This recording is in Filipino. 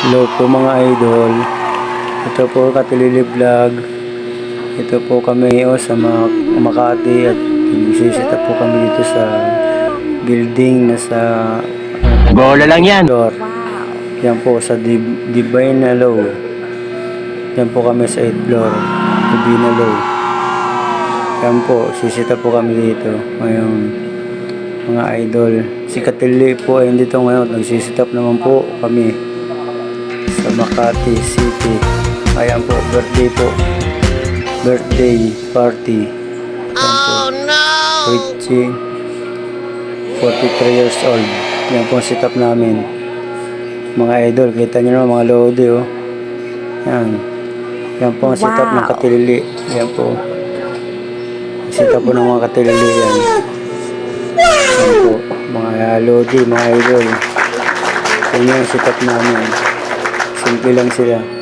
Hello po mga idol. Ito po Katilili Vlog. Ito po kami o sa mga Makati at nagsisita po kami dito sa building na sa Bola lang yan. floor. Yan po sa Div- Divine Low. Yan po kami sa 8th floor. Divine Low. Yan po, sisita po kami dito. Ngayon, mga idol. Si Katili po ay dito ngayon. Nagsisitap naman po kami sa Makati City. Ayan po, birthday po. Birthday party. Oh no! Richie, 43 years old. Yan po ang setup namin. Mga idol, kita nyo naman mga lodi oh. Yan. Yan po ang setup ng katilili. Yan po. Setup po ng mga katilili yan. Yan po. Mga lodi, mga idol. Yan yung setup namin. Simple lang sila.